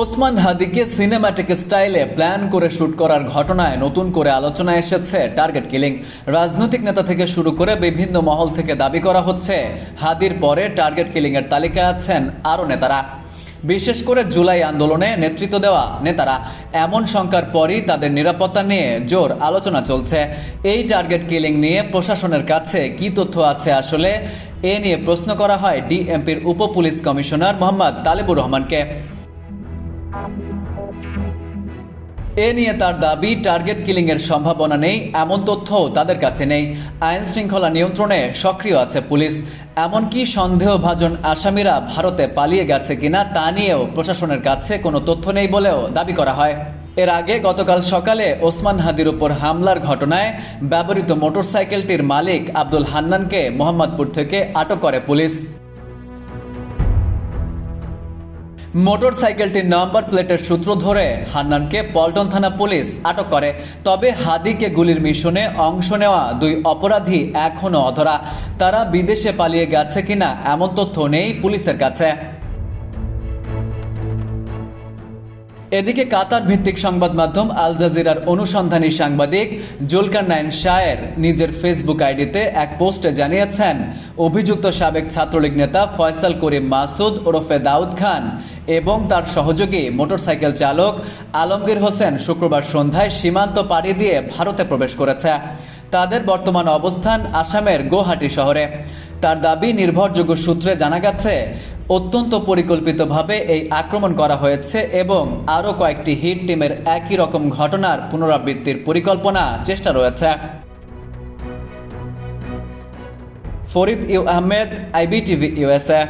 ওসমান হাদিকে সিনেমাটিক স্টাইলে প্ল্যান করে শুট করার ঘটনায় নতুন করে আলোচনা এসেছে টার্গেট কিলিং রাজনৈতিক নেতা থেকে শুরু করে বিভিন্ন মহল থেকে দাবি করা হচ্ছে, হাদির পরে টার্গেট কিলিং এর তালিকায় আছেন আরও নেতারা। বিশেষ করে জুলাই আন্দোলনে নেতৃত্ব দেওয়া নেতারা, এমন শঙ্কার পরই তাদের নিরাপত্তা নিয়ে জোর আলোচনা চলছে। এই টার্গেট কিলিং নিয়ে প্রশাসনের কাছে কি তথ্য আছে আসলে? এ নিয়ে প্রশ্ন করা হয় ডিএমপির উপ পুলিশ কমিশনার মোহাম্মদ তালেবুর রহমানকে। এ নিয়ে তার দাবি, টার্গেট কিলিং এর সম্ভাবনা নেই, এমন তথ্য তাদের কাছে নেই। আইন শৃঙ্খলা নিয়ন্ত্রণে সক্রিয় আছে পুলিশ। এমনকি সন্দেহভাজন আসামিরা ভারতে পালিয়ে গেছে কিনা তা নিয়েও প্রশাসনের কাছে কোনো তথ্য নেই বলেও দাবি করা হয়। এর আগে গতকাল সকালে ওসমান হাদির উপর হামলার ঘটনায় ব্যবহৃত মোটরসাইকেলটির মালিক আব্দুল হান্নানকে মোহাম্মদপুর থেকে আটক করে পুলিশ। মোটরসাইকেলটির নাম্বার প্লেটের সূত্র ধরে হান্নানকে পল্টন থানা পুলিশ আটক করে। তবে হাদিকে গুলির মিশনে অংশ নেওয়া দুই অপরাধী এখনও অধরা। তারা বিদেশে পালিয়ে গেছে কিনা এমন তথ্য নেই পুলিশের কাছে। এদিকে কাতার ভিত্তিক সংবাদ মাধ্যম আল জাজিরার অনুসন্ধানী সাংবাদিক জুলকার নাইন শায়ের নিজের ফেসবুক আইডিতে এক পোস্টে জানিয়েছেন, অভিযুক্ত সাবেক ছাত্রলীগ নেতা ফয়সাল করিম মাসুদ ওরফে দাউদ খান এবং তার সহযোগী মোটরসাইকেল চালক আলমগীর হোসেন শুক্রবার সন্ধ্যায় সীমান্ত পাড়ি দিয়ে ভারতে প্রবেশ করেছে। তাদের বর্তমান অবস্থান আসামের গুয়াহাটি শহরে। তার দাবি নির্ভরযোগ্য সূত্রে জানা গেছে, অত্যন্ত পরিকল্পিতভাবে এই আক্রমণ করা হয়েছে এবং আরও কয়েকটি হিট টিমের একই রকম ঘটনার পুনরাবৃত্তির পরিকল্পনা চেষ্টা রয়েছে। Farid U Ahmed, IBTV USA